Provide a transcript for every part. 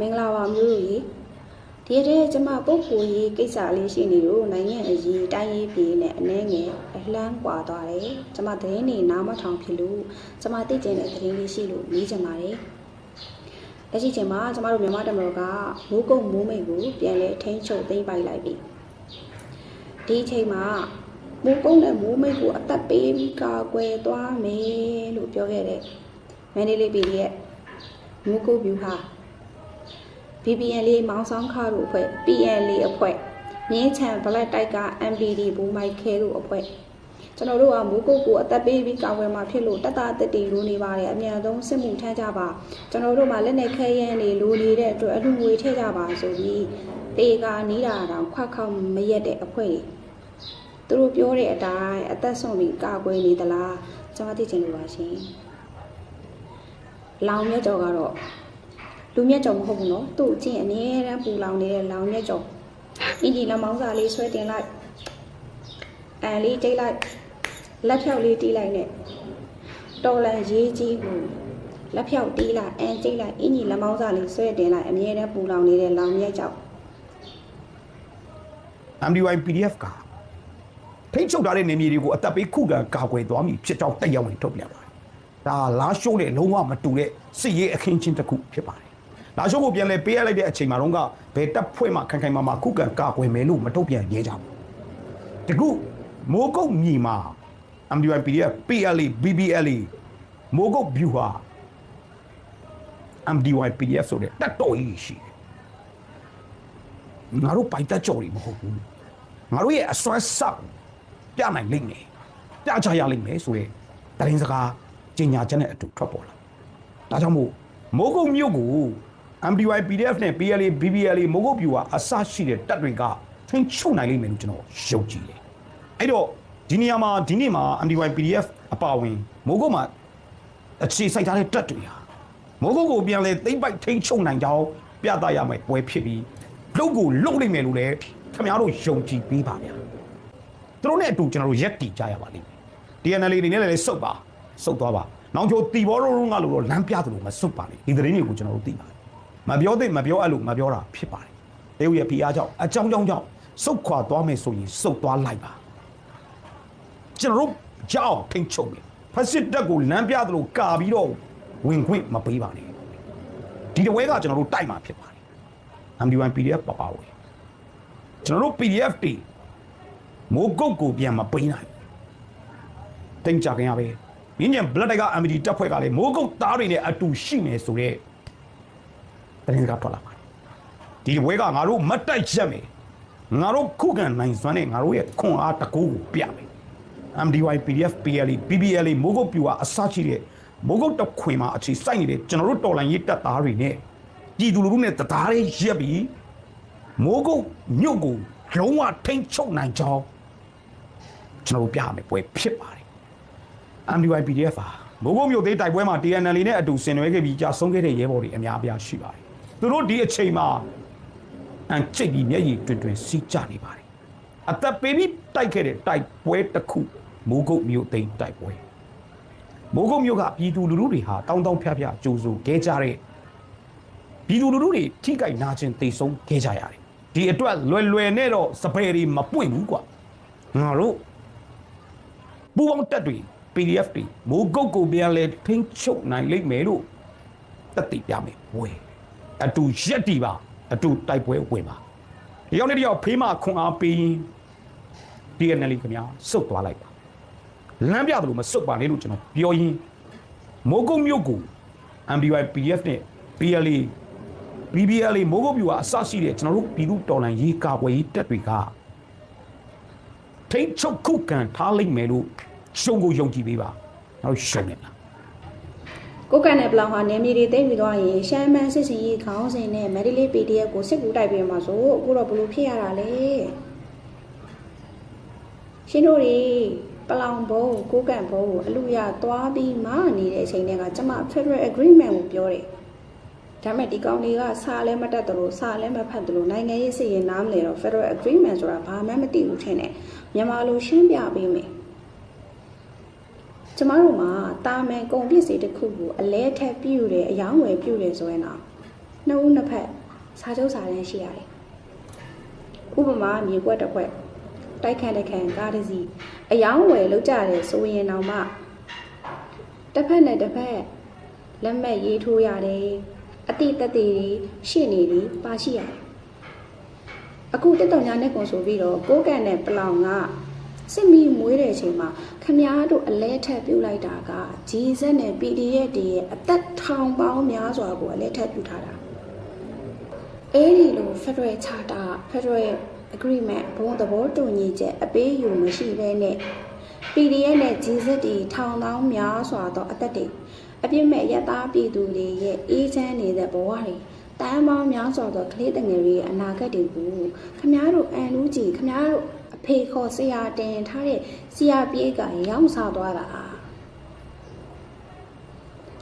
မင်္ဂလာပါမျိုးတို့ရေဒီရက်တည်းကျမပုတ်ကိုရေးကိစ္စလေးရှိနေလို့နိုင်ငံအရေးတိုင်းရေးပြည်နဲ့အနှဲငယ်အလှမ်းကွာသွားတယ်ကျမသတင်းနေနားမထောင်ဖြစ်လို့ကျမသိကျင်တဲ့သတင်းလေးရှိလို့မေးချင်ပါတယ်လက်ရှိချိန်မှာကျမတို့မြန်မာတမတော်ကမိုးကုတ်မိုးမိတ်ကိုပြန်လဲထိန်းချုပ်သိမ်းပိုက်လိုက်ပြီဒီအချိန်မှာမိုးကုတ်နဲ့မိုးမိတ်ကိုအသက်ပေးပြီးကာကွယ်သွားမယ်လို့ပြောခဲ့တဲ့မန္တလေးပြည်ရဲ့မိုးကုတ်ဗျူဟာ BBN လေးမောင်ဆောင်ခါတို့အဖွဲ့ PN လေးအဖွဲ့မြင်းချံ Black တိုက်က MPD ဘူမိုက်ခဲတို့အဖွဲ့ကျွန်တော်တို့ကမိုးကုတ်ကိုအသက်ပေးပြီးကာဝယ်မှာဖြစ်လို့တက်တာတက်တီလိုနေပါတယ်အများဆုံးစစ်မှုထမ်းကြပါကျွန်တော်တို့မှာလက်နဲ့ခဲရမ်းနေလိုနေတဲ့အတွက်အလူငွေထည့်ကြပါဆိုပြီးတေကာနီးတာတောင်ခွက်ခေါက်မရက်တဲ့အဖွဲ့တွေသူတို့ပြောတဲ့အတိုင်းအသက်ဆုံးပြီးကာကွယ်နေသလားကျွန်မသိချင်လို့ပါရှင်လောင်မြတ်ကျော်ကတော့ လူမြတ်ကြော်မဟုတ်ဘူးနော်သူ့အချင်းအမြဲတမ်းပူလောင်နေတဲ့လောင်မြတ်ကြော်အင်ဂျီလက်မောင်းစာလေးဆွဲတင်လိုက်အန်လေးကျိတ်လိုက်လက်ဖြောက်လေးတီးလိုက်နဲ့တော်လန်ရေးကြီးကိုလက်ဖြောက်တီးလိုက်အန်ကျိတ်လိုက်အင်ဂျီလက်မောင်းစာလေးဆွဲတင်လိုက်အမြဲတမ်းပူလောင်နေတဲ့လောင်မြတ်ကြော် MDY PDF ကထိတ်ချုပ်ထားတဲ့နေမြေတွေကိုအသက်ပေးခုခံကာကွယ်သွားမည်ဖြစ်ကြောင်းတက်ရောက်ဝင်ထုတ်ပြန်ပါတယ်။ဒါလာရှိုးတဲ့လုံးဝမတူတဲ့စစ်ရေးအခင်းချင်းတစ်ခုဖြစ်ပါတယ်။ လာရှိုးကိုပြန်လဲပေးရလိုက်တဲ့အချိန်မှာတော့ကဘယ်တပ်ဖွဲ့မှခိုင်ခိုင်မာမာခုခံကာကွယ်မယ်လို့မထုတ်ပြန်ရဲကြဘူး။တကူမိုးကုတ်မြေမှာ MDY PDF PLA BBLA မိုးကုတ် view ဟာ MDY PDF ဆိုတဲ့တက်တော်ကြီးရှိတယ်။ငါတို့ပိုင်တက်ကြော်တွေမဟုတ်ဘူး။ငါတို့ရဲ့အစွမ်းဆောက်ပြနိုင်လိမ့်မယ်။ပြချရလိမ့်မယ်ဆိုတဲ့တရင်စကားကြီးညာချက်နဲ့အတူထွက်ပေါ်လာ။ဒါကြောင့်မို့မိုးကုတ်မြို့ကို MDY PDF နဲ့ PLA BBLA မိုးကုတ်ပြူဟာအစရှိတဲ့တပ်တွေကထိန်းချုပ်နိုင်လိမ့်မယ်လို့ကျွန်တော်ယုံကြည်တယ်။အဲ့တော့ဒီနေရာမှာဒီနေ့မှာ MDY PDF အပါအဝင်မိုးကုတ်မှာအခြေစိုက်ထားတဲ့တပ်တွေဟာမိုးကုတ်ကိုပြန်လဲသိမ့်ပိုက်ထိန်းချုပ်နိုင်ကြောင်းပြသရမယ်ပွဲဖြစ်ပြီးလုံကိုလုံနိုင်မယ်လို့လည်းခင်ဗျားတို့ယုံကြည်ပေးပါဗျာသူတို့နဲ့အတူကျွန်တော်တို့ရက်တည်ကြရပါလိမ့်မယ် DNL အနေနဲ့လည်းစုပ်ပါစုပ်သွားပါနောင်ချိုတီဘောရုံးကလို့တော့လမ်းပြသလိုမစုပ်ပါနဲ့ဒီသတင်းတွေကိုကျွန်တော်တို့သိပါတယ် မပြောသိမပြောအဲ့လိုမပြောတာဖြစ်ပါတယ်တရုတ်ရဲ့ဖိအားကြောင့်အကြောင်းကြောင့်ကြောင့်စုပ်ခွာသွားမယ်ဆိုရင်စုပ်သွားလိုက်ပါကျွန်တော်တို့ကြောက်ထိန်ချုပ်မယ်ဖက်စစ်တပ်ကိုလမ်းပြသလိုကာပြီးတော့ဝင်ခွင့်မပေးပါနဲ့ဒီတဝဲကကျွန်တော်တို့တိုက်မှာဖြစ်ပါတယ် MD1 PDF ပပဝေကျွန်တော်တို့ PDF တွေမိုးကုတ်ကိုပြန်မပေးနိုင်ဘူးတင်ကြခင်ရပဲမြင်းညံ blood တိုက်က MD တပ်ဖွဲ့ကလည်းမိုးကုတ်သားတွေနဲ့အတူရှိမယ်ဆိုတော့ တရင်ကထွက်လာပါတယ်ဒီဘွဲကငါတို့မတ်တိုက်ချက်မယ်ငါတို့ခုခံနိုင်စွမ်းနဲ့ငါတို့ရဲ့ခွန်အားတကူကိုပြမယ် MDY PDF PLE BBLA မိုးကုတ်ပြူဟာအစရှိတဲ့မိုးကုတ်တခွင်မှာအခြေစိုက်နေတဲ့ကျွန်တော်တို့တော်လိုင်းရေးတပ်သားတွေနဲ့ပြည်သူလူထုနဲ့တသားလေးရက်ပြီးမိုးကုတ်မြို့ကိုလုံးဝထိမ့်ချုပ်နိုင်ကြောင်းကျွန်တော်တို့ပြရမယ်ပွဲဖြစ်ပါတယ် MDY PDF ဟာမိုးကုတ်မြို့သေးတိုက်ပွဲမှာ TNL နဲ့အတူဆင်နွှဲခဲ့ပြီးကြာဆုံးခဲ့တဲ့ရဲဘော်တွေအများအပြားရှိပါတယ် သူတို့ဒီအချိန်မှာအန်ချိတ်ပြီးမျက်ရည်တွင်တွင်စီးကြနေပါတယ်အသက်ပေးပြီးတိုက်ခဲ့တဲ့တိုက်ပွဲတစ်ခုမိုးကုတ်မြို့သိမ်းတိုက်ပွဲမိုးကုတ်မြို့ကပြည်သူလူထုတွေဟာတောင်းတောင်းဖျားဖျားကြိုးစုခဲ့ကြတဲ့ပြည်သူလူထုတွေထိကြိုက်နာကျင်တိတ်ဆုံးခဲ့ကြရတယ်ဒီအတွက်လွယ်လွယ်နဲ့တော့စပယ်တွေမပွင့်ဘူးကွာငါတို့ပူပေါင်းတက်တွေ PDF တွေမိုးကုတ်ကိုပြန်လဲထိန်းချုပ်နိုင်လိမ့်မယ်လို့တက်တည်ပြမယ်ဝယ် အတူရက်တီပါအတူတိုက်ပွဲဝင်ပါဒီရောက်နေတယောက်ဖေးမခွန်အားပေးရင် DNL ခင်ဗျာစုတ်သွားလိုက်ပါလမ်းပြတယ်လို့မစုတ်ပါနဲ့လို့ကျွန်တော်ပြောရင်းမိုးကုတ်မြို့ကို MDY PF နဲ့ PLA BBLA မိုးကုတ်မြို့ဟာအစရှိတဲ့ကျွန်တော်တို့ပြည်သူတော်လှန်ရေးကာကွယ်ရေးတပ်တွေကထိတ်ချုပ်ခုခံထားလိမ့်မယ်လို့ရှုံကိုယုံကြည်ပေးပါနောက်ရှုံနေလား ကိုကန်နဲ့ဘလောင်ဟာနယ်မြေတွေသိမ်းပြီးသွားရင်ရှမ်းမန်းစစ်စင်ရေးခေါင်းစဉ်နဲ့မက်ဒီလေး PDF ကိုစစ်ကူတိုက်ပြီးမှာဆိုအခုတော့ဘလို့ဖြစ်ရတာလဲရှင်းတို့တွေပလောင်ဘုံကိုကန်ဘုံကိုအလူရသွားပြီးမနေတဲ့အချိန်တည်းကကျမ Federal Agreement ကိုပြောတယ်ဒါမဲ့ဒီကောင်တွေကစာလဲမတတ်တယ်လို့စာလဲမဖတ်တယ်လို့နိုင်ငံရေးစီရင်နားမလဲတော့ Federal Agreement ဆိုတာဘာမှမသိဘူးထင်တယ်မြန်မာလိုရှင်းပြပေးမယ် ကျမတို့မှာတာမန်ကုန်ပစ္စည်းတစ်ခုကိုအလဲထက်ပြုတ်တယ်အယောင်းဝယ်ပြုတ်တယ်ဆိုရင်တော့နှစ်ဦးနှစ်ဖက်စာချုပ်စာတမ်းရှိရတယ်ဥပမာမြေကွက်တစ်ခွက်တိုက်ခန့်တစ်ခန့်ကားတစ်စီးအယောင်းဝယ်လောက်ကြတယ်ဆိုရင်တော့မှတစ်ဖက်နဲ့တစ်ဖက်လက်မှတ်ရေးထိုးရတယ်အတိတ်တက်တွေရှင့်နေပြီပါရှိရတယ်အခုတက်တော်ညာနဲ့ကွန်ဆိုပြီးတော့ကိုးကန်နဲ့ပလောင်က စစ်မီမွေးတဲ့အချိန်မှာခမားတို့အလဲထက်ပြုတ်လိုက်တာကဂျီဇက်နဲ့ PDF တွေရဲ့အသက်ထောင်ပေါင်းများစွာကိုအလဲထက်ပြုတ်ထားတာအဲ့ဒီလို Federal Charter Federal Agreement ဘုံသဘောတူညီချက်အပေးယူမရှိဘဲနဲ့ PDF နဲ့ GZ တွေထောင်သောင်းများစွာသောအသက်တွေအပြစ်မဲ့ရသားပြည်သူတွေရဲ့အေးချမ်းနေတဲ့ဘဝတွေတန်ပေါင်းများစွာသောကလေးတငယ်တွေရဲ့အနာဂတ်တွေကိုခမားတို့အန်လူးကြီးခမားတို့အ ဖေခေါ်ဆရာတင်ထားတဲ့ဆရာပြေးကရောင်းစားသွားတာ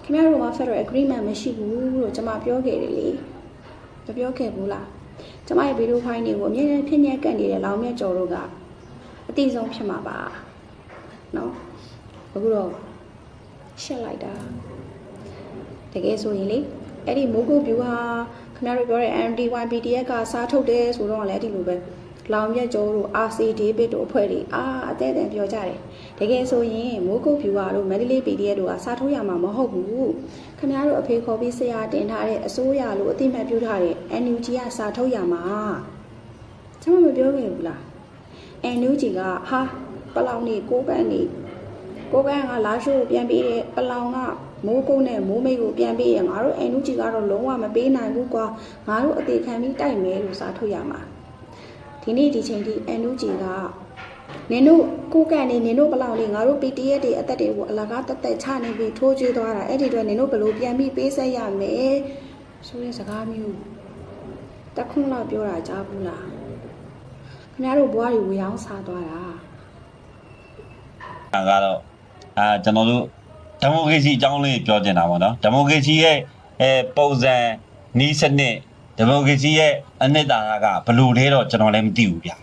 ခင်ဗျားတို့က Federal Agreement မရှိဘူးလို့ကျွန်မပြောခဲ့တယ်လေမပြောခဲ့ဘူးလားကျမရဲ့ဗီဒီယိုဖိုင်တွေကိုအမြဲတမ်းဖြစ်နေကတ်နေတဲ့လောင်မြတ်ကျော်တို့ကအတိဆုံးဖြစ်မှာပါနော်အခုတော့ရှက်လိုက်တာတကယ်ဆိုရင်လေအဲ့ဒီမိုးကုတ်ဗျူဟာခင်ဗျားတို့ပြောတဲ့ MD1 PDF ကစားထုတ်တယ်ဆိုတော့လည်းဒီလိုပဲ လောင်မြတ်ကျော်တို့ RC David တို့အဖွဲ့တွေအာအသေးအံပြောကြတယ်တကယ်ဆိုရင်မိုးကုတ်ဗျူဟာတို့မန္တလေး PDF တို့ကစားထုတ်ရမှာမဟုတ်ဘူးခင်ဗျားတို့အဖေခေါ်ပြီးဆရာတင်ထားတဲ့အစိုးရလို့အတိအမှတ်ပြုထားတဲ့ NUG ကစားထုတ်ရမှာကျွန်မမပြောခဲ့ဘူးလား NUG ကဟာပလောင်နေကိုကန်းနေကိုကန်းကလာရှိုးကိုပြန်ပြီးတယ်ပလောင်ကမိုးကုန်းနဲ့မိုးမိတ်ကိုပြန်ပြီးရငါတို့ NUG ကတော့လုံးဝမပေးနိုင်ဘူးကွာငါတို့အသေးခံပြီးတိုက်မယ်လို့စားထုတ်ရမှာ ဒီနေ့ဒီချိန်ထိ NUG ကနင်တို့ကိုကန့်နေနင်တို့ဘလောက်နေငါတို့ PTS တွေအသက်တွေကိုအလကားတက်တက်ချနေပြီးထိုးကျွေးသွားတာအဲ့ဒီတော့နင်တို့ဘယ်လိုပြန်ပြီးပေးဆက်ရမယ်ဆိုတဲ့စကားမျိုးတက်ခွန်းလောက်ပြောတာကြားဘူးလားခင်ဗျားတို့ဘွားတွေဝေအောင်စားသွားတာအဲကတော့အာကျွန်တော်တို့ဒီမိုကရေစီအကြောင်းလေးပြောချင်တာပေါ့နော်ဒီမိုကရေစီရဲ့အဲပုံစံနီးစနစ် ဒီမိုကရေစီရဲ့အနှစ်သာရကဘယ်လိုလဲတော့ကျွန်တော်လည်းမသိဘူးဗျာ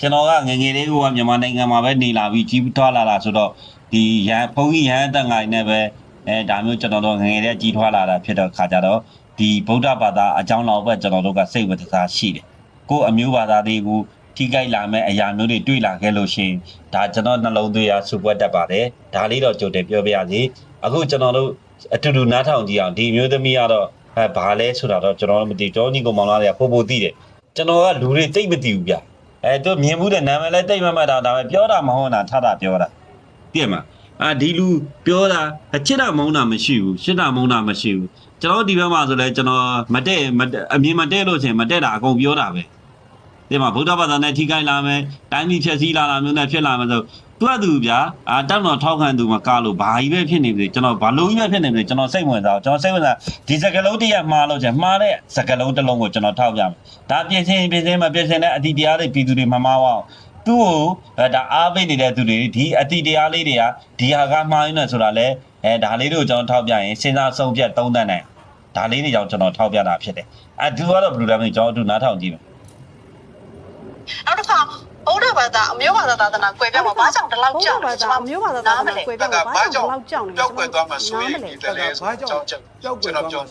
ကျွန်တော်ကငယ်ငယ်လေးကမြန်မာနိုင်ငံမှာပဲနေလာပြီးကြီးထွားလာတာဆိုတော့ဒီရန်ဘုန်းကြီးရန်အတက်ငိုင်းနဲ့ပဲအဲဒါမျိုးကျွန်တော်တို့ငယ်ငယ်လေးကြီးထွားလာတာဖြစ်တော့ခါကြတော့ဒီဗုဒ္ဓဘာသာအကြောင်းလောက်ပဲကျွန်တော်တို့ကစိတ်ဝင်စားရှိတယ်ကိုယ်အမျိုးဘာသာတွေကိုထိကြိုက်လာမဲ့အရာမျိုးတွေတွေ့လာခဲ့လို့ရှိရင်ဒါကျွန်တော်နှလုံးသွေးအားစူပွက်တတ်ပါတယ်ဒါလေးတော့ကြိုတင်ပြောပြရစီအခုကျွန်တော်တို့အတူတူနားထောင်ကြည့်အောင်ဒီမျိုးသမီးကတော့ အဲဘာလဲဆိုတာတော့ကျွန်တော်တို့မသိဘူးကျွန်တော်ညီကောင်မောင်လားတွေကပို့ပို့သိတယ်ကျွန်တော်ကလူတွေတိတ်မသိဘူးဗျအဲသူမြင်မှုတဲ့နာမည်လည်းတိတ်မမှတ်တာဒါပဲပြောတာမဟုတ်တာထတာပြောတာသိရမလားအာဒီလူပြောတာအချစ်တာမုန်းတာမရှိဘူးရှစ်တာမုန်းတာမရှိဘူးကျွန်တော်ဒီဘက်မှာဆိုလဲကျွန်တော်မတည့်မတည့်အမြင်မတည့်လို့ချင်းမတည့်တာအကုန်ပြောတာပဲ ဒီမှာဗုဒ္ဓဘာသာနဲ့ထိခိုက်လာမယ်တိုင်းပြည်ဖြည့်ဆည်းလာတာမျိုးနဲ့ဖြစ်လာမယ်ဆိုသူကသူဗျာအာတောက်တော်ထောက်ခံသူမှာကားလို့ဘာကြီးပဲဖြစ်နေပြီကျွန်တော်ဘာလို့ကြီးပဲဖြစ်နေပြီကျွန်တော်စိတ်ဝင်စားကျွန်တော်စိတ်ဝင်စားဒီစကလုံးတရက်မှားလို့ချင်မှားတဲ့စကလုံးတစ်လုံးကိုကျွန်တော်ထောက်ပြမယ်ဒါပြင်ဆင်ပြင်ဆင်မပြင်ဆင်တဲ့အတီတရားတွေပြည်သူတွေမမှားအောင်သူ့ကိုအဲဒါအားပေးနေတဲ့သူတွေဒီအတီတရားလေးတွေကဒီဟာကမှားရင်းနဲ့ဆိုတာလဲအဲဒါလေးတွေကိုကျွန်တော်ထောက်ပြရင်စဉ်းစားဆုံးဖြတ်သုံးသပ်နိုင်ဒါလေးတွေကြောင့်ကျွန်တော်ထောက်ပြတာဖြစ်တယ်အဲသူကတော့ဘယ်လိုလဲမသိကျွန်တော်တို့နားထောင်ကြည့်မယ် နောက်တစ်ခါဗုဒ္ဓဘာသာအမျိုးဘာသာသာသနာကွယ်ပြောင်းမှာဘာကြောင့်ဒီလောက်ကြောက်ဘာလဲသာအမျိုးဘာသာသာသနာကွယ်ပြောင်းမှာဘာကြောင့်လောက်ကြောက်နေပျောက်ကွယ်သွားမှာစိုးရိမ်နေတယ်လေဆိုတော့ကျွန်တော်ကျွန်တော်ပြော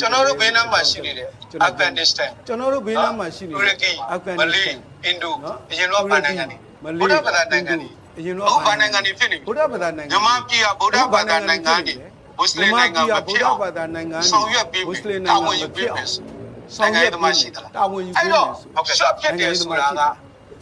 ကျွန်တော်တို့ဘေးနားမှာရှိနေတဲ့အာဖဂန်နစ္စတန်ကျွန်တော်တို့ဘေးနားမှာရှိနေတူရကီအာဖဂန်မနစ္စလေးတန်အင်ဒိုနော်အရင်တော့ဗာနိုင်ငံတွေမဗုဒ္ဓဘာသာနိုင်ငံတွေအရင်တော့အခုဗာနိုင်ငံတွေဖြစ်နေပြီဗုဒ္ဓဘာသာနိုင်ငံမြန်မာပြည်ကဗုဒ္ဓဘာသာနိုင်ငံတွေမွတ်စလင်နိုင်ငံမဖြစ်အောင်ဗုဒ္ဓဘာသာနိုင်ငံတွေဆောင်ရွက်ပြီးမွတ်စလင်တာနိုင်ငံဝန်ယူမပြီးဖြစ်ပြီအောင် ဆောင်ရွက်သမားရှိသလားတာဝန်ယူအဲ့ပြီးတော့မယ်ဆိုဟုတ်ကဲ့ရှော့ဖြစ်တယ်ဆိုတာက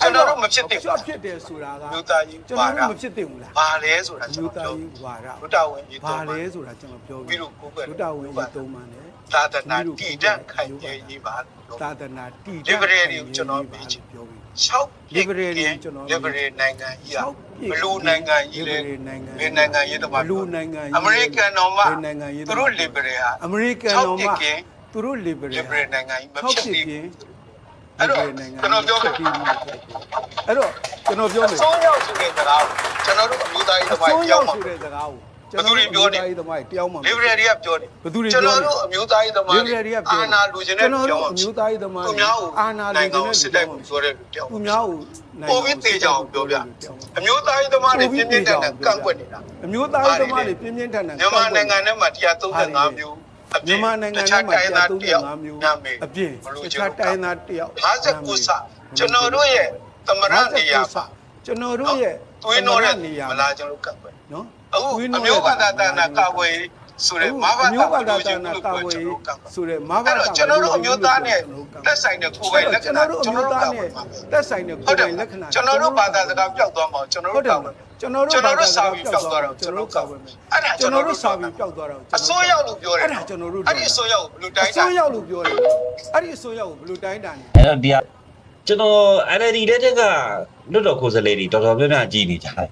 ကျွန်တော်တို့မဖြစ်သင့်ရှော့ဘူးဖြစ်တယ်ဆိုတာကမြို့သားကြီးကျွန်ပါတော်တာတို့မဖြစ်သင့်ဘူးလားဘာလဲဆိုတာကျွန်မြို့တော်သားပြောကြီးဝါဒဘုဒ္ဓဝင်ကြီးဘာတော့လဲဆိုတာကျွန်တော်ပြောပြီးတော့ကိုယ်ကဘုဒ္ဓဝင်ကြီးသုံးပါနဲ့သာသနာတည်တံ့ခိုင်မြဲရေးပါလို့သာသနာတည် Liberal တွေကိုကျွန်တော်မေးချင်ပြောပြီး6 Liberal တွေကျွန်တော် Liberal နိုင်ငံကြီးอ่ะ6ပြည့်ဘလူးနိုင်ငံကြီးလေ Liberal နိုင်ငံဘယ်နိုင်ငံရေးတမဘလူးနိုင်ငံကြီးအမေရိကန်တော်မှဘယ်နိုင်ငံရေးသူတို့ Liberal ဟာအမေရိကန်တော်6ပြမှာည့်ကင်း သူတို့ liberal Liberal နိုင်ငံကြီးမ6ဖြစ်ဖြစ်သေးပြင်းအဲ့တော့ liberal နိုင်ငံကျွန်တော်ပြောမယ်ဖြစ်ပြီးအဲ့တော့ကျွန်တော်ပြောမယ်အစိုးရဆိုတဲ့စကားကိုကျွန်တော်တို့အမျိုးသားရေးအသမားစိုးရကြောက်မှာဆိုတဲ့စကားကိုဘယ်သူတွေပြောနေကျွန်တော်တို့အမျိုးသားရေးသမားတွေတယောက်မှမ Liberal တွေကပြောနေဘယ်သူတွေကျွန်ပြောတော်နေတို့အမျိုးသားရေးသမား liberal တွေကပြောအာဏာလူချင်တဲ့ကျွန်တော်ကြောတို့င်းအမျိုးသားရေးသမားသူတွေများကိုအာဏာလူနိုင်ငံချင်ကိုတဲ့စစ်တိုက်ဖို့ပြောတဲ့လူတယောက်သူများကိုပိုပြီးသေးကြအောင်ပြောပြအမျိုးသားရေးသမားတွေပြင်းပြင်းထန်ထန်ကန့်ကွက်နေတာအမျိုးသားရေးသမားတွေပြင်းပြင်းထန်ထန်မြန်မာနိုင်ငံထဲမှာ135မျိုးအပြင် မြန်မာနိုင်ငံတခြားထဲမှာတိုင်းသားတယောက်135မျိုးနာမည်အပြင်ဘလို့တကျွန်ခြားတော်တိုင်းသားတယောက်59စကျွန်တော်တို့ရဲ့သမရနေရာမှာကျွန်တော်တို့ရဲ့သွေးနောတဲ့နေရာမလားကျွန်တော်ကပ်ပဲနော်အခုအမျိုးဘာသာတဏ္ဍာကာကွယ်ဆိုတဲ့မဘာအမျိုးဘာသာသာတတဏ္ဍာနာကာကာကွဝယ်ယ်ကျွန်တော်ကပ်ပါဆိုတဲ့မဘာအဲ့သာတော့ကျွန်တော်တို့အမျိုးသားနဲ့သက်ဆိုင်တဲ့ကိုယ်ပိုင်လက္ခကျွန်ဏာတော်တို့အကျွန်မျိုးတော်တို့သားကပ်နဲ့ပါသက်ဆိုင်တဲ့ဟုကိုတ်ယ်တယ်ပိုင်လက္ခဏာကျွန်တော်တို့ဘာသာစကားပျောက်သွားမှာကျွန်တော်ဟုတ်တို့တယ် ကပ်ပါကျွန်တော်တို့ကျွန်တော်တို့စာပြီးဘာပျောက်သာသွားတော့ကျွန်တော်တို့ကပ်ပါမယ်အဲ့ဒါကျွကျွန်န်တော်တော်တို့တို့စာစာပြီးပြီးပျောက်သွားတော့အစိုးရလို့ပြောတယ်အဲ့ဒါကျွန်တော်တို့အဲ့ဒီအစိုးရကိုဘယ်လိုတိုင်းအစိုးရလို့ပြောတယ်အဲ့ဒီအစိုးရကိုဘယ်လိုတိုင်းတာလဲအဲ့တော့ဒီကကျွန်တော် NLD တဲ့တက်ကလွတ်တော်ကိုယ်စားလှယ်တွေတော်တော်များများကြည်နေကြတယ်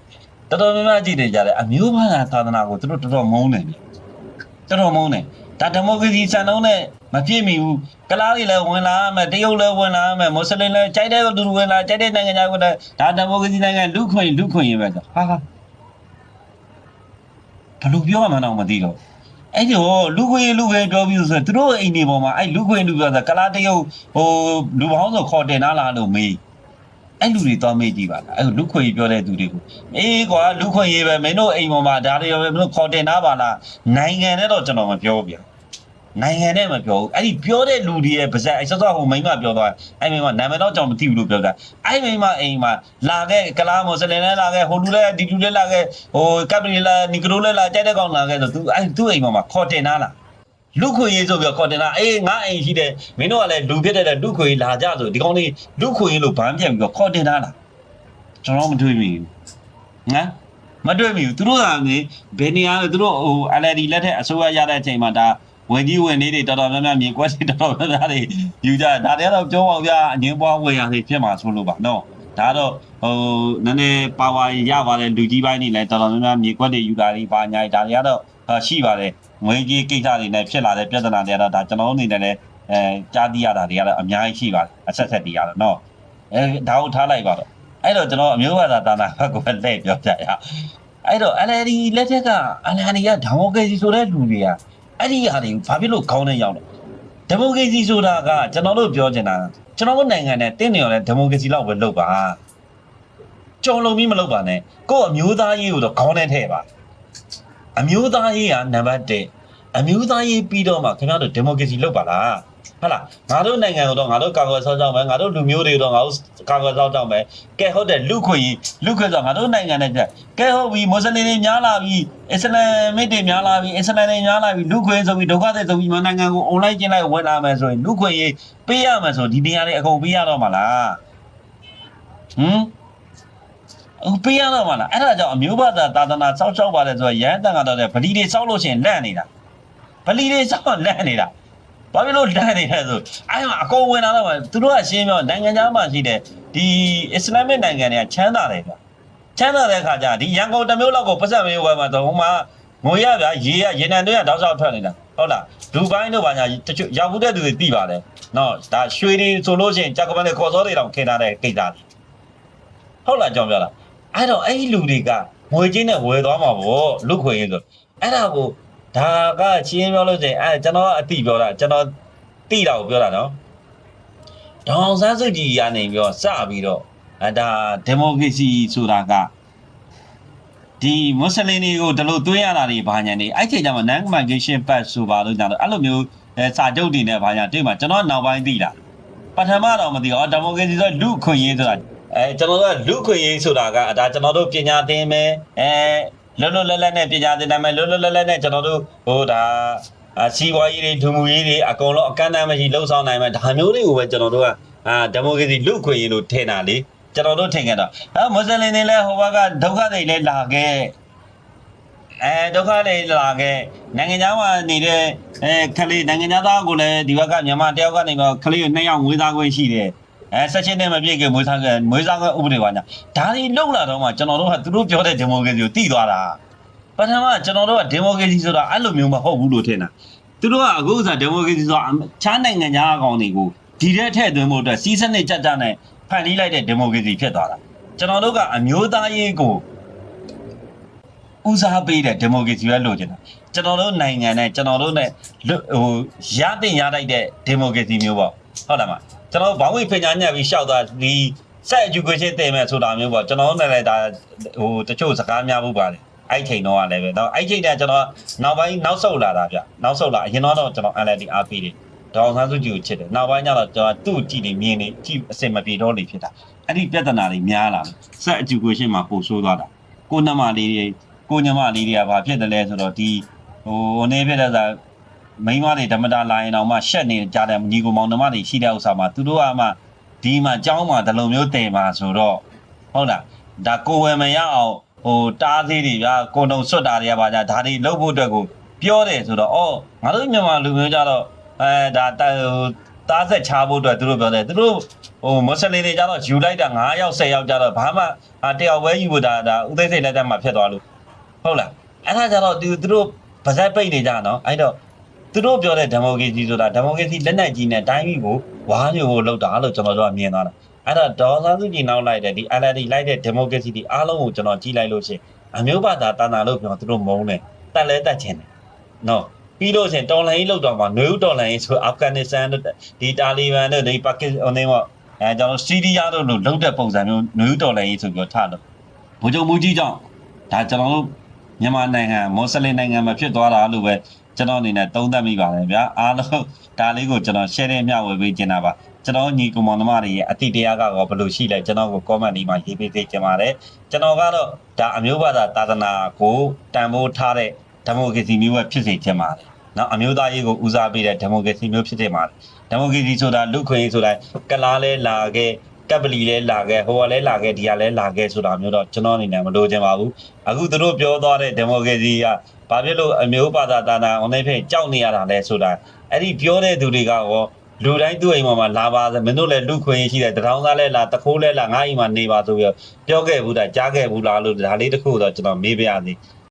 တော်တော်များများကြည်နေကြတယ်အမျိုးဘာသာသာသနာကိုသူတို့တော်တော်မုန်းတယ်တော်တော်မုန်းတယ်ဒါဒီမိုကရေစီစံနှုန်းနဲ့ မပြည့်မီဘူးကလားတွေလည်းဝင်လာမယ်တရုတ်လည်းဝင်လာမယ်မွတ်စလင်လည်းကြိုက်တဲ့လူတွေဝင်လာကြိုက်တဲ့နိုင်ငံသားဝင်လာဒါဒီမိုကရေစီနိုင်ငံလူခွင့်လူခွင့်ရပဲဆိုဟာဟာဘယ်လိုပြောမှန်းတော့မသိတော့အဲ့ဒီဟိုလူခွေလူခွေပြောပြီးဆိုသူတို့အိမ်နေပေါ်မှာအဲ့လူခွေလူပြောတာကလာတရုတ်ဟိုလူပေါင်းဆိုခေါ်တင်လာလားလို့မေးအဲ့လူတွေတော့မေးကြည့်ပါလားအဲ့လူခွေပြောတဲ့သူတွေကိုအေးကွာလူခွေရေးပဲမင်းတို့အိမ်ပေါ်မှာဒါတွေပဲမင်းတို့ခေါ်တင်လာပါလားနိုင်ငံနဲ့တော့ကျွန်တော်မပြောဘူးဗျာ နိုင်ငံနဲ့မပြောဘူးအဲ့ဒီပြောတဲ့လူတွေရဲ့ပါဇက်အဲ့ဆော့ဆော့ဟိုမိန်းမပြောသွားအဲ့မိန်းမနာမည်တော့ကျွန်တော်မသိဘူးလို့ပြောတာအဲ့မိန်းမအိမ်မှာလာခဲ့ကလားမော်စလင်လည်းလာခဲ့ဟိုလူလည်းဒီလူလည်းလာခဲ့ဟိုကပ်ပလီလာနီကရိုလည်းလာကြိုက်တဲ့ကောင်လာခဲ့ဆိုသူအဲ့သူ့အိမ်ပေါ်မှာခေါ်တင်လာလားလူခွေရေးဆိုပြီးတော့ခေါ်တင်လာအေးငါအိမ်ရှိတယ်မင်းတို့ကလည်းလူဖြစ်တဲ့လူခွေလာကြဆိုဒီကောင်းလေးလူခွေလို့ဗန်းပြက်ပြီးတော့ခေါ်တင်လာလားကျွန်တော်မတွေ့မိဘူးနော်မတွေ့မိဘူးသူတို့ကလေဘယ်နေရာသူတို့ဟို LD လက်ထက်အစိုးရရတဲ့အချိန်မှာဒါ ဝင်ကြီးဝင်လေးတွေတော်တော်များများမြင်ကွက်တွေတော်တော်များများတွေယူကြဒါတွေကတော့ပြောပါဗျာအငင်းပွားဝယ်ရတွေဖြစ်မှာဆိုလို့ပါနော်ဒါတော့ဟိုနည်းနည်းပါဝါရပါတယ်လူကြီးပိုင်းနေလဲတော်တော်များများမြေကွက်တွေယူတာတွေပါညာတွေဒါတွေကတော့ရှိပါတယ်ငွေကြီးကိစ္စတွေနဲ့ဖြစ်လာတဲ့ပြဿနာတွေကတော့ဒါကျွန်တော်တို့အနေနဲ့လည်းအဲကြားသိရတာတွေကတော့အများကြီးရှိပါတယ်အဆက်ဆက်တွေကတော့နော်အဲဒါကိုထားလိုက်ပါတော့အဲ့တော့ကျွန်တော်အမျိုးဘာသာတာနာဘက်ကိုပဲလှည့်ပြောပြရအဲ့တော့ LND လက်ထက်က LND ကဒီမိုကရေစီဆိုတဲ့လူတွေက အဲ့ဒီဟာတွေဘာဖြစ်လို့ခေါင်းနဲ့ရောက်လဲဒီမိုကရေစီဆိုတာကကျွန်တော်တို့ပြောချင်တာကျွန်တော်တို့နိုင်ငံနဲ့တင်းနေရောလဲဒီမိုကရေစီလောက်ပဲလုပ်ပါကြုံလုံးပြီးမလုပ်ပါနဲ့ကို့အမျိုးသားရေးကိုတော့ခေါင်းနဲ့ထည့်ပါအမျိုးသားရေးကနံပါတ်1အမျိုးသားရေးပြီးတော့မှခင်ဗျားတို့ဒီမိုကရေစီလုပ်ပါလား ဟုတ်လားငါတို့နိုင်ငံကတော့ငါတို့ကာကွယ်ဆောက်ရှောက်မယ်ငါတို့လူမျိုးတွေတော့ငါတို့ကာကွယ်ဆောက်ရှောက်မယ်ကဲဟုတ်တယ်လူခွင့်ရေးလူခွင့်ဆိုငါတို့နိုင်ငံနဲ့ကြကဲဟုတ်ပြီမွတ်စလင်တွေများလာပြီအစ္စလာမစ်တွေများလာပြီအစ္စလာမ်တွေများလာပြီလူခွင့်ဆိုပြီးဒုက္ခသည်ဆိုပြီးမနိုင်ငံကိုအွန်လိုင်းကျင်းလိုက်ဝင်လာမယ်ဆိုရင်လူခွင့်ရေးပေးရမယ်ဆိုဒီနေရာတွေအကုန်ပေးရတော့မှာလားဟမ်ဟိုပေးရတော့မလားအဲ့ဒါကြောင့်အမျိုးဘာသာသာသနာစောက်ရှောက်ပါတယ်ဆိုတော့ရဟန်းတန်ကတော့ဗလီတွေစောက်လို့ရှိရင်လန့်နေတာဗလီတွေစောက်လန့်နေတာ ဘာဖြစ်လို့လန့်နေလဲဆိုအဲ့မှာအကုန်ဝင်လာတော့သူတို့ကရှင်းပြောနိုင်ငံသားမှရှိတယ်ဒီအစ္စလာမစ်နိုင်ငံတွေကချမ်းသာတယ်ဗျချမ်းသာတဲ့ခါကျဒီရန်ကုန်တစ်မျိုးလောက်ကိုပတ်စံမျိုးပဲမှာတော့ဟိုမှာငွေရဗျရေရရေနံတွေကတောက်လျှောက်ထွက်နေတာဟုတ်လားဒူဘိုင်းတို့ဘာညာတချို့ရောက်ဘူးတဲ့သူတွေသိပါတယ်နော်ဒါရွှေတွေဆိုလို့ရှိရင်ဂျက်ကမန်နဲ့ခေါ်စောတွေတောင်ခင်းထားတဲ့ကိစ္စတွေဟုတ်လားကြောင်ပြောလားအဲ့တော့အဲ့ဒီလူတွေကငွေချင်းနဲ့ဝယ်သွားမှာပေါ့လူခွေရင်ဆိုအဲ့ဒါကို ဒါကချင်းပြောလို့ဆိုရင်အဲ့ကျွန်တော်အတိပြောတာကျွန်တော်တိတာကိုပြောတာနော်ဒေါအောင်ဆန်းစုကြည်ကနေပြီးတော့စပြီးတော့အဲဒါဒီမိုကရေစီဆိုတာကဒီမွတ်စလင်တွေကိုဒီလိုသွင်းရတာတွေဘာညာနေအဲ့ချိန်ကျမှ non migration pass ဆိုပါလို့ညာတော့အဲ့လိုမျိုးအဲစာချုပ်တွေနဲ့ဘာညာတွေ့မှာကျွန်တော်နောက်ပိုင်းသိတာပထမတော့မသိဘူးအော်ဒီမိုကရေစီဆိုလူခွင့်ရေးဆိုတာအဲကျွန်တော်တို့ကလူခွင့်ရေးဆိုတာကဒါကျွန်တော်တို့ပညာသင်မယ်အဲ လွတ်လွတ်လပ်လပ်နဲ့ပညာသင်နိုင်မယ်လွတ်လွတ်လပ်လပ်နဲ့ကျွန်တော်တို့ဟိုဒါအစီးပွားရေးတွေဒုမှုရေးတွေအကုန်လုံးအကန့်အသတ်မရှိလှုပ်ဆောင်နိုင်မယ်ဒါမျိုးတွေကိုပဲကျွန်တော်တို့ကအာဒီမိုကရေစီလူခွင့်ရေးလို့ထင်တာလေကျွန်တော်တို့ထင်ကြတော့အဲမွတ်စလင်တွေလည်းဟိုဘက်ကဒုက္ခတွေလည်းလာခဲ့အဲဒုက္ခတွေလာခဲ့နိုင်ငံသားမှာနေတဲ့အဲခလေးနိုင်ငံသားကိုလည်းဒီဘက်ကမြန်မာတယောက်ကနေတော့ခလေးကိုနှစ်ယောက်ငွေသားခွင့်ရှိတယ် အဲဆက်ချင်းနဲ့မပြည့်ခင်မွေးစားကမွေးစားကဥပဒေပါညာဒါတွေလုံလာတော့မှကျွန်တော်တို့ကသူတို့ပြောတဲ့ဒီမိုကရေစီကိုတိသွားတာပထမကျွန်တော်တို့ကဒီမိုကရေစီဆိုတာအဲ့လိုမျိုးမဟုတ်ဘူးလို့ထင်တာသူတို့ကအခုဥစားဒီမိုကရေစီဆိုတာချားနိုင်ငံသားအကောင်တွေကိုဒီတဲ့ထည့်သွင်းဖို့အတွက်စီးစနစ်ကြကြနဲ့ဖန်တီးလိုက်တဲ့ဒီမိုကရေစီဖြစ်သွားတာကျွန်တော်တို့ကအမျိုးသားရေးကိုဦးစားပေးတဲ့ဒီမိုကရေစီပဲလို့ကျင်တာကျွန်တော်တို့နိုင်ငံနဲ့ကျွန်တော်တို့နဲ့ဟိုရတဲ့ရလိုက်တဲ့ဒီမိုကရေစီမျိုးပေါ့ဟုတ်လားမ ကျွန်တော်ဘောင်းဝိပညာညက်ပြီးရှောက်သွားဒီ set education တင်မယ်ဆိုတာမျိုးပေါ့ကျွန်တော်တို့လည်းဒါဟိုတချို့စကားများဖို့ပါတယ်အဲ့ချိန်တော့ကလည်းပဲတော့အဲ့ချိန်တည်းကျွန်တော်နောက်ပိုင်းနောက်ဆုတ်လာတာဗျနောက်ဆုတ်လာအရင်တော့ကျွန်တော် LLD အားပေးတယ်ဒေါအောင်ဆန်းစုကြည်ကိုချစ်တယ်နောက်ပိုင်းကျတော့ကျွန်တော်သူ့ကြည့်နေမြင်နေကြည့်အစင်မပြေတော့လေဖြစ်တာအဲ့ဒီပြဿနာတွေများလာတယ်ဆက်အကျူကိုရှင်းမှာပို့ဆိုးသွားတာကိုနှမလေးတွေကိုညမလေးတွေကဘာဖြစ်တယ်လဲဆိုတော့ဒီဟိုအနေဖြစ်တဲ့ဆို မိန်းမတွေဓမ္မတာလာရင်တော့မှရှက်နေကြတယ်ညီကိုမောင်နှမတွေရှိတဲ့ဥစ္စာမှာသူတို့ကမှဒီမှာအเจ้าမှာဒီလိုမျိုးတည်မှာဆိုတော့ဟုတ်လားဒါကိုဝယ်မရအောင်ဟိုတားသေးတွေဗျာကိုနှုံဆွတ်တာတွေကပါကြဒါတွေလုပ်ဖို့အတွက်ကိုပြောတယ်ဆိုတော့အော်ငါတို့မြန်မာလူမျိုးကြတော့အဲဒါဟိုတားဆက်ချဖို့အတွက်သူတို့ပြောတယ်သူတို့ဟိုမွတ်စလင်တွေကြတော့ယူလိုက်တာ9ယောက်10ယောက်ကြတော့ဘာမှတယောက်ပဲယူဖို့ဒါဒါဥသိစိတ်လက်ထက်မှာဖြစ်သွားလို့ဟုတ်လားအဲ့ဒါကြတော့သူသူတို့ဗဇက်ပိတ်နေကြနော်အဲ့တော့ သူတို့ပြောတဲ့ဒီမိုကရေစီဆိုတာဒီမိုကရေစီလက်နက်ကြီးနဲ့တိုင်းပြည်ကိုဝါးမျိုးကိုလောက်တာလို့ကျွန်တော်တို့ကမြင်သွားတာအဲ့တော့ဒေါ်စားစုကြည်နောက်လိုက်တဲ့ဒီ LND လိုက်တဲ့ဒီမိုကရေစီဒီအားလုံးကိုကျွန်တော်ကြည့်လိုက်လို့ရှိရင်အမျိုးဘာသာတန်တာလို့ပြောသူတို့မုန်းတယ်တက်လဲတက်ချင်တယ်နော်ပြီးလို့ရှိရင်တော်လိုင်းကြီးလောက်တော့မှနွေဦးတော်လိုင်းကြီးဆိုအာဖဂန်နစ္စတန်တို့ဒီတာလီဘန်တို့ဒီပါကစ္စတန်တွေပေါ့အဲကျွန်တော်စီးရီးယားတို့လို့လောက်တဲ့ပုံစံမျိုးနွေဦးတော်လိုင်းကြီးဆိုပြီးတော့ထားလို့ဘုံကြုံမူကြီးကြောင့်ဒါကျွန်တော်တို့မြန်မာနိုင်ငံမွတ်စလင်နိုင်ငံမှာဖြစ်သွားတာလို့ပဲ ကျွန်တော်အနေနဲ့သုံးသပ်မိပါတယ်ဗျာအားလုံးဒါလေးကိုကျွန်တော် share နဲ့မျှဝေပေးချင်တာပါကျွန်တော်ညီကောင်မောင်နှမတွေရဲ့အတိတရားကတော့ဘယ်လိုရှိလဲကျွန်တော်ကို comment လေးမှာရေးပေးသေးချင်ပါတယ်ကျွန်တော်ကတော့ဒါအမျိုးဘာသာသာသနာကိုတန်ဖိုးထားတဲ့ဒီမိုကရေစီမျိုးပဲဖြစ်စေချင်ပါတယ်နော်အမျိုးသားရေးကိုဦးစားပေးတဲ့ဒီမိုကရေစီမျိုးဖြစ်စေပါတယ်ဒီမိုကရေစီဆိုတာလူခွေရေးဆိုတာကလားလဲလာခဲ့ကပ်ပလီလဲလာခဲ့ဟိုကလဲလာခဲ့ဒီကလဲလာခဲ့ဆိုတာမျိုးတော့ကျွန်တော်အနေနဲ့မလိုချင်ပါဘူးအခုသူတို့ပြောသွားတဲ့ဒီမိုကရေစီက ဘာဖြစ်လို့အမျိုးဘာသာတာနာ online ဖိကြောက်နေရတာလဲဆိုတာအဲ့ဒီပြောတဲ့သူတွေကရောလူတိုင်းသူ့အိမ်မှာမှာလာပါစမင်းတို့လည်းလူခွင့်ရှိတယ်တထောင်သားလဲလာတခိုးလဲလာငါ့အိမ်မှာနေပါဆိုပြီးတော့ပြောခဲ့ဘူးတာကြားခဲ့ဘူးလားလို့ဒါလေးတစ်ခုတော့ကျွန်တော်မေးပြရစီ